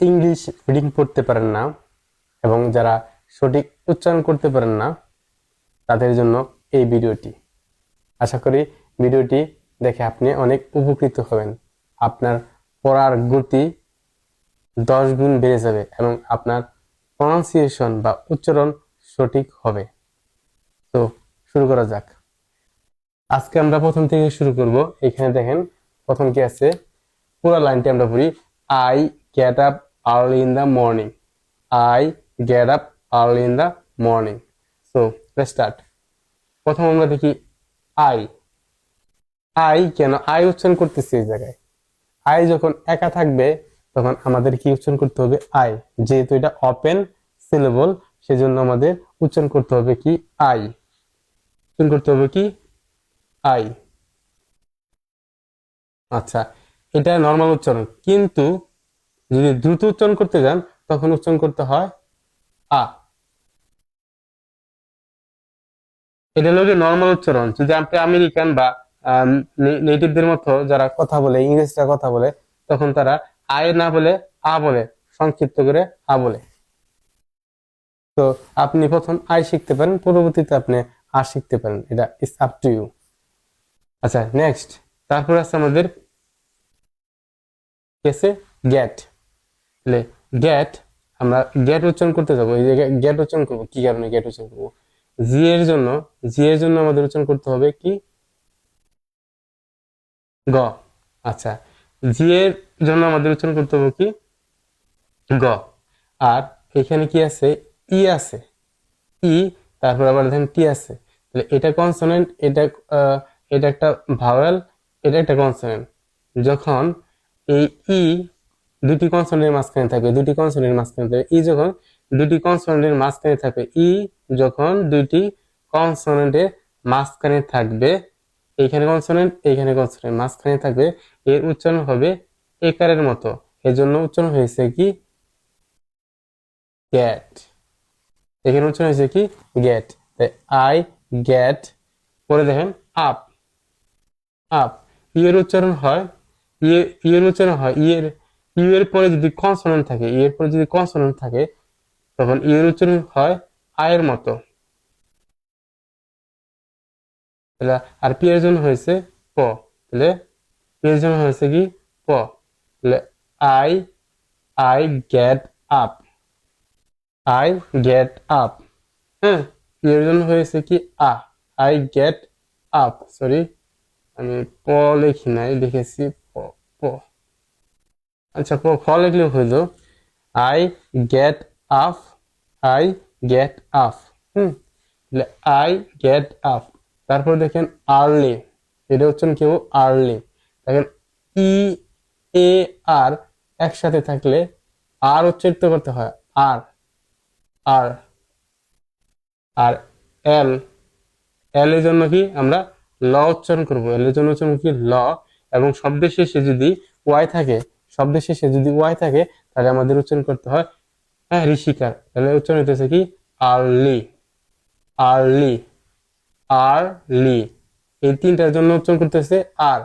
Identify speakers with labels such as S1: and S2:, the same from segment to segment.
S1: English reading পড়তে পারেন না এবং যারা সঠিক উচ্চারণ করতে পারেন না, তাদের জন্য এই ভিডিওটি। আশা করি ভিডিওটি দেখে আপনি অনেক উপকৃত হবেন। আপনার পড়ার গতি দশ গুণ বেড়ে যাবে এবং আপনার প্রনাউন্সিয়েশন বা উচ্চারণ সঠিক হবে। তো শুরু করা যাক। আজকে আমরা প্রথম থেকে শুরু করব। এখানে দেখেন প্রথম কি আছে? পুরো লাইনটি আমরা পড়ি, I get up early in the morning I get up early in the morning so start প্রথম আমরা দেখি আই আই কেন? আই উচ্চারণ করতেছি এই জায়গায়। আই যখন একা থাকবে, তখন আমাদের কি উচ্চারণ করতে হবে? আই যেহেতু এটা ওপেন সিলেবল সেজন্য আমাদের উচ্চারণ করতে হবে কি? আই উচ্চারণ করতে হবে কি? আই আচ্ছা এটা নর্মাল উচ্চারণ। কিন্তু যদি দ্রুত উচ্চারণ করতে যান, তখন উচ্চারণ করতে হয় আ। এটা হলো নর্মাল উচ্চারণ। যদি আপনি আমেরিকান বা নেটিভদের মতো যারা কথা বলে, ইংরেজরা কথা বলে, তখন তারা আয় না বলে, আ বলে, সংক্ষিপ্ত করে আ বলে। তো আপনি প্রথম আই শিখতে পারেন, পরবর্তীতে আপনি আ শিখতে পারেন। এটা ইস আপ টু ইউ আচ্ছা নেক্সট তারপর আছে আমাদের কেসে গ্যাট তাহলে গ্যাট আমরা গ্যাট উচ্চারণ করতে যাব। এই জায়গায় গ্যাট উচ্চারণ করব, কি কারণে গ্যাট উচ্চারণ করব? জি এর জন্য জি এর জন্য আমাদের উচ্চারণ করতে হবে কি? গ। আচ্ছা জি এর জন্য আমাদের উচ্চারণ করতে হবে কি? গ। আর এখানে কি আছে? ই আছে। ই, তারপর আবার দেখেন টি আছে। তাহলে এটা কনসোনেন্ট এটা এটা একটা ভাওয়েল এটা একটা কনসোনেন্ট যখন এই ই দুটি কনসোনেন্টের মাঝখানে থাকবে দুটি কনসোনেন্টের মাঝখানে থাকবে ই যখন দুটি কনসোনেন্টের মাঝখানে থাকবে ই যখন দুইটি কনসোনেন্টের মাঝখানে থাকবে এইখানে কনসোনেন্ট এইখানে কনসোনেন্ট মাঝখানে থাকবে, এর উচ্চারণ হবে একারের মতো। এর জন্য উচ্চারণ হয়েছে কি? গ্যাট এখানে উচ্চারণ হয়েছে কি? গেট আই গেট পরে দেখেন আপ আপ ইয়ের উচ্চারণ হয় ইয়ে ইয়ের উচ্চারণ হয় ইয়ের ইয়ের পরে যদি কনসোনেন্ট থাকে ইয়ের পরে যদি কনসোনেন্ট থাকে, তখন ইয়ের উচ্চারণ হয় আয়ের মতো। তাহলে আর পি এর জন্য হয়েছে প। তাহলে পি এর জন্য হয়েছে কি প। তাহলে I I get up. I get up. হ্যাঁ পি এর জন্য হয়েছে কি আ। I get up. সরি, আমি প লিখি নাই, লিখেছি প প। আচ্ছা খ লিখলে হইল I get up I get up hmm? I get up তারপর দেখেন আর্লি এটা হচ্ছেন কেউ আর্লি দেখেন ই এ আর একসাথে থাকলে আর উচ্চারিত করতে হয় আর আর আর এল এল এর জন্য কি আমরা ল উচ্চারণ করব এল এর জন্য উচ্চারণ কি ল এবং শব্দের শেষে যদি ওয়াই থাকে শব্দের শেষে যদি ওয়াই থাকে, তাহলে আমাদের উচ্চারণ করতে হয় হ্যাঁ ঋষিকার তাহলে উচ্চারণ হইতেছে কি? আর্লি। আর্লি। আর লি এই তিনটার জন্য উচ্চারণ করতেছে আর।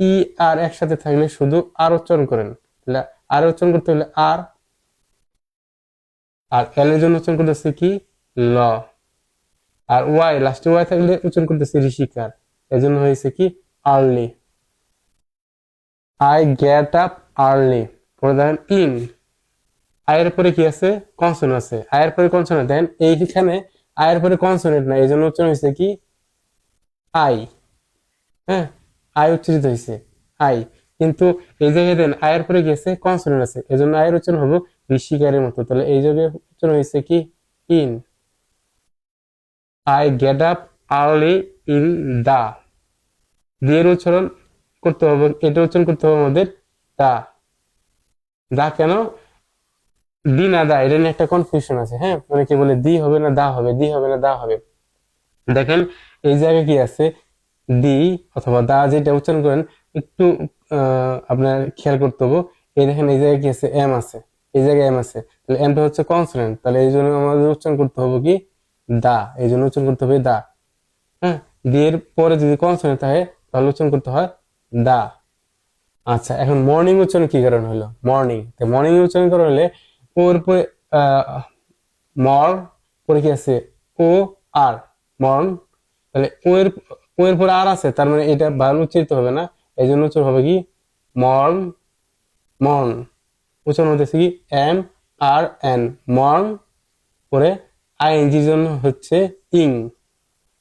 S1: ই আর একসাথে থাকলে শুধু আর উচ্চারণ করেন। তাহলে আর উচ্চারণ করতে হলে আর। আর এল এর জন্য উচ্চারণ করতেছে কি? ল। আর ওয়াই লাস্টে ওয়াই থাকলে উচ্চারণ করতেছে ঋষিকার। এর জন্য হয়েছে কি? Early. I get up early, পরে দেখেন ইন। আয়ের পরে কি আছে? কনসোনেন্ট আছে। আয়ের পরে কনসোনেন্ট, দেন এইখানে আয়ের পরে কনসোনেন্ট না এই জন্য উচ্চারণ হয়েছে কি? আই। হ্যাঁ? আই উচ্চারিত হয়েছে, আই। কিন্তু এই জায়গায় দেন আয়ের পরে গেছে কনসোনেন্ট আছে। এই জন্য আয়ের উচ্চারণ হবে ঋষিকারের মতো। তাহলে এই জায়গায় উচ্চারণ হয়েছে কি? In. I get up early in the. দিয়ের উচ্চারণ করতে হবে, এটা উচ্চারণ করতে হবে আমাদের দা দা কেন? দি না দা, এটা নিয়ে একটা কনফিউশন আছে হ্যাঁ? অনেকে বলে, দি হবে না দা হবে, দি হবে না দা হবে। দেখেন, এই জায়গায় কি আছে? দি অথবা দা যেটা উচ্চারণ করেন, একটু আপনার খেয়াল করতে হবে। এই দেখেন, এই জায়গায় কি আছে? এম আছে। এই জায়গায় এম আছে। তাহলে এমটা হচ্ছে কনসোনেন্ট তাহলে এই জন্য আমাদের উচ্চারণ করতে হবে কি? দা। এই জন্য উচ্চারণ করতে হবে দা। হ্যাঁ? দি এর পরে যদি কনসোনেন্ট থাকে, তাহলে উচ্চারণ করতে হয় দা। আচ্ছা এখন মর্নিং উচ্চারণ কি কারণ হলো? মর্নিং মর্নিং উচ্চারণ করা হলে ওর পরে মর, পরে কি আছে? ও আর মর্ন তাহলে ও এর ও এর পরে আর আছে, তার মানে এটা বাল উচ্চারিত হবে না। এই জন্য উচ্চারণ হবে কি? মর্ন মর্ন উচ্চারণ হতেছে কি? এম, আর, এন। মর্ন পরে আইএনজির জন্য হচ্ছে ইং।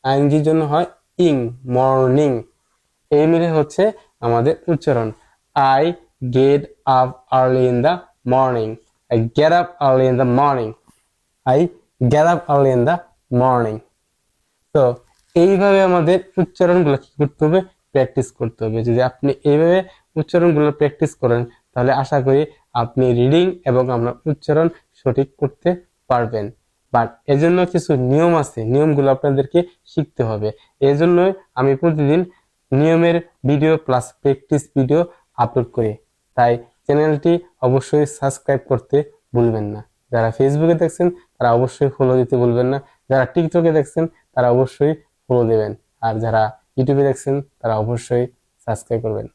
S1: আইএনজির জন্য হয় ইং মর্নিং এই মিলে হচ্ছে আমাদের উচ্চারণ। I get up early in the morning I get up early in the morning I get up early in the morning তো এইভাবে আমাদের উচ্চারণগুলো কি করতে হবে? প্র্যাকটিস করতে হবে। যদি আপনি এইভাবে উচ্চারণগুলো প্র্যাকটিস করেন, তাহলে আশা করি আপনি রিডিং এবং আপনার উচ্চারণ সঠিক করতে পারবেন। বাট এজন্য কিছু নিয়ম আছে। নিয়মগুলো আপনাদেরকে শিখতে হবে। এজন্যই আমি প্রতিদিন নিয়মের video plus practice video upload করি। তাই চ্যানেলটি অবশ্যই সাবস্ক্রাইব করতে ভুলবেন না। যারা ফেসবুকে দেখছেন, তারা অবশ্যই ফলো দিতে ভুলবেন না। যারা টিকটকে দেখছেন, তারা অবশ্যই ফলো দেবেন। আর যারা ইউটিউবে দেখছেন, তারা অবশ্যই সাবস্ক্রাইব করবেন।